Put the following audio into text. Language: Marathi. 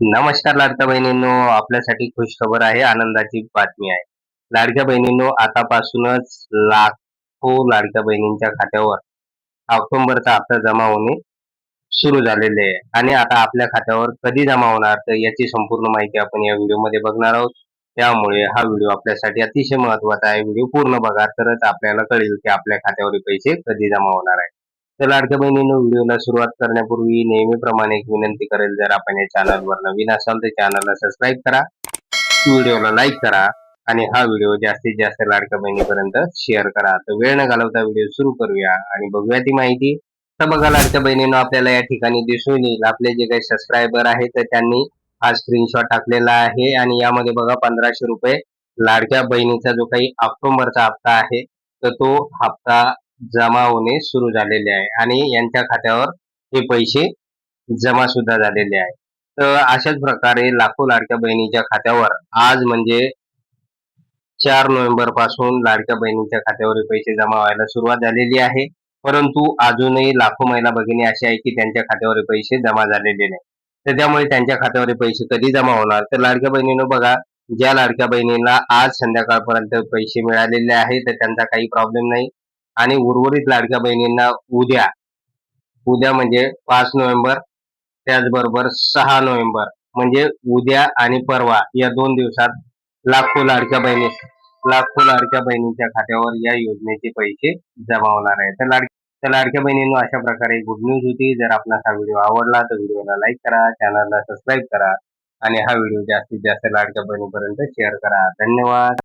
नमस्कार लाडक्या बहिणींनो आपल्यासाठी खुश खबर आहे आनंदाची बातमी आहे. लाडक्या बहिणींनो आतापासूनच लाखो लाडक्या बहिणींच्या खात्यावर ऑक्टोबरचा हप्ता जमा होणे सुरू झालेले आहे. आणि आता आपल्या खात्यावर कधी जमा होणार तर याची संपूर्ण माहिती आपण या व्हिडिओमध्ये बघणार आहोत. त्यामुळे हा व्हिडिओ आपल्यासाठी अतिशय महत्त्वाचा आहे. व्हिडिओ पूर्ण बघा तरच आपल्याला कळेल की आपल्या खात्यावर पैसे कधी जमा होणार तर लाडक्या बहिणींनो व्हिडिओला सुरुवात करण्यापूर्वी नेहमीप्रमाणे एक विनंती करेल जर आपण या चॅनलवर नवीन असाल तर चॅनलला सबस्क्राईब करा व्हिडिओला लाईक करा आणि हा व्हिडिओ जास्तीत जास्त लाडक्या बहिणीपर्यंत शेअर करा. तर वेळ न घालवता व्हिडिओ सुरू करूया आणि बघूया ती माहिती. तर बघा लाडक्या बहिणीनं आपल्याला या ठिकाणी दिसून येईल. आपले जे काही सबस्क्रायबर आहेत तर त्यांनी हा स्क्रीनशॉट टाकलेला आहे आणि यामध्ये बघा पंधराशे रुपये लाडक्या बहिणीचा जो काही ऑक्टोबरचा हप्ता आहे तर तो हप्ता जमा होणे सुरू झालेले आहे आणि यांच्या खात्यावर हे पैसे जमा सुद्धा झालेले आहे. तर अशाच प्रकारे लाखो लाडक्या बहिणीच्या खात्यावर आज म्हणजे चार नोव्हेंबरपासून लाडक्या बहिणीच्या खात्यावर हे पैसे जमा व्हायला सुरुवात झालेली आहे. परंतु अजूनही लाखो महिला भगिनी अशा आहे की त्यांच्या खात्यावर हे पैसे जमा झालेले नाही. तर त्यामुळे त्यांच्या खात्यावर हे पैसे कधी जमा होणार? तर लाडक्या बहिणीनं बघा ज्या लाडक्या बहिणींना आज संध्याकाळपर्यंत पैसे मिळालेले आहे तर त्यांचा काही प्रॉब्लेम नाही. आणि उर्वरित लाडक्या बहिणींना उद्या उद्या म्हणजे पाच नोव्हेंबर त्याचबरोबर सहा नोव्हेंबर म्हणजे उद्या आणि परवा या दोन दिवसात लाखो लाडक्या बहिणी लाखो लाडक्या बहिणींच्या खात्यावर या योजनेचे पैसे जमा होणार आहे तर लाड तर लाडक्या बहिणींनो अशा प्रकारे गुड न्यूज होती. जर आपणास हा व्हिडिओ आवडला तर व्हिडिओला लाईक करा चॅनलला सबस्क्राईब करा आणि हा व्हिडिओ जास्तीत जास्त लाडक्या बहिणीपर्यंत शेअर करा. धन्यवाद.